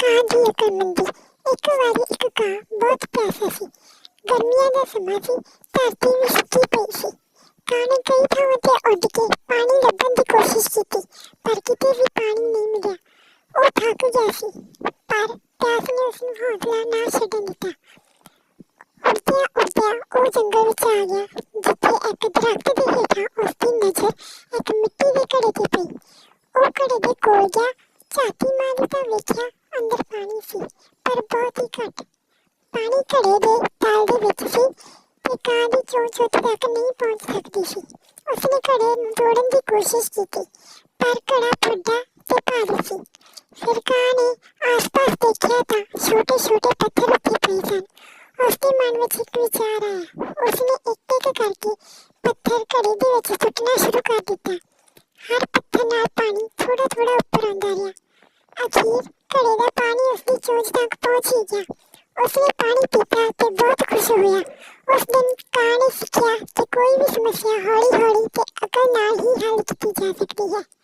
ਕਾਂ ਦੀ ਅਕਲਮੰਦੀ ਇੱਕ ਵਾਰੀ ਇੱਕ ਕਾਂ ਬਹੁਤ ਪਿਆਸਾ ਸੀ। ਗਰਮੀਆਂ ਦਾ ਸਮਾਂ ਸੀ, ਧਰਤੀ ਵੀ ਸੁੱਕੀ ਪਈ ਸੀ। ਕਾਂ ਨੇ ਕਈ ਥਾਵਾਂ ਤੇ ਉੱਡ ਕੇ ਪਾਣੀ ਲੱਭਣ ਦੀ ਕੋਸ਼ਿਸ਼ ਕੀਤੀ, ਪਰ ਕਿਤੇ ਵੀ ਪਾਣੀ ਨਹੀਂ ਮਿਲਿਆ। ਉਹ ਥੱਕ ਗਿਆ ਸੀ, ਪਰ ਪਿਆਸ ਨੇ ਉਸ ਨੂੰ ਹੌਸਲਾ ਨਾ ਛੱਡਣ ਦਿੱਤਾ। ਉੱਡਦਿਆਂ ਉੱਡਦਿਆਂ ਉਹ ਜੰਗਲ ਵਿੱਚ ਆ ਗਿਆ, ਜਿੱਥੇ ਇੱਕ ਦਰਖਤ ਦੇ ਹੇਠਾਂ ਉਸ ਦੀ ਨਜ਼ਰ ਇੱਕ ਮਿੱਟੀ ਦੇ ਘੜੇ ਤੇ ਪਈ। ਉਹ ਘੜੇ ਦੇ ਕੋਲ ਗਿਆ, ਝਾਤੀ ਮਾਰੀ ਤਾਂ ਵੇਖਿਆ ਅੰਦਰ ਪਾਣੀ ਸੀ, ਪਰ ਬਹੁਤ ਹੀ ਘੱਟ। ਪਾਣੀ ਘੜੇ ਦੇ ਤਲ ਦੇ ਵਿੱਚ ਸੀ ਤੇ ਕਾਂ ਦੀ ਚੋਂਚ ਉੱਥੇ ਤੱਕ ਨਹੀਂ ਪਹੁੰਚ ਸਕਦੀ ਸੀ। ਉਸਨੇ ਘੜੇ ਨੂੰ ਤੋੜਨ ਦੀ ਕੋਸ਼ਿਸ਼ ਕੀਤੀ, ਪਰ ਘੜਾ ਵੱਡਾ ਤੇ ਭਾਰੀ ਸੀ। ਫਿਰ ਕਾਂ ਨੇ ਆਸ-ਪਾਸ ਦੇਖਿਆ ਤਾਂ ਛੋਟੇ-ਛੋਟੇ ਪੱਥਰ ਉੱਤੇ ਪਏ ਸਨ। ਉਸਦੇ ਮਨ ਵਿੱਚ ਇੱਕ ਵਿਚਾਰ ਆਇਆ। ਉਸਨੇ ਇੱਕ ਇੱਕ ਕਰਕੇ ਪੱਥਰ ਘੜੇ ਦੇ ਵਿੱਚ ਸੁੱਟਣਾ ਸ਼ੁਰੂ ਕਰ ਦਿੱਤਾ। ਹਰ ਪੱਥਰ ਨਾਲ ਪਾਣੀ ਥੋੜਾ ਥੋੜਾ ਉੱਪਰ ਆਉਂਦਾ ਰਿਹਾ। ਅਖੀਰ ਘੜੇ ਦਾ ਪਾਣੀ ਉਸਦੀ ਚੋਂਚ ਤੱਕ ਪਹੁੰਚ ਹੀ ਗਿਆ। ਉਸਨੇ ਪਾਣੀ ਪੀਤਾ ਤੇ ਬਹੁਤ ਖੁਸ਼ ਹੋਇਆ। ਉਸ ਦਿਨ ਕਾਂ ਨੇ ਸਿੱਖਿਆ ਕਿ ਕੋਈ ਵੀ ਸਮੱਸਿਆ ਹੌਲੀ ਹੌਲੀ ਤੇ ਅਕਲ ਨਾਲ ਹੀ ਹੱਲ ਕੀਤੀ ਜਾ ਸਕਦੀ ਹੈ।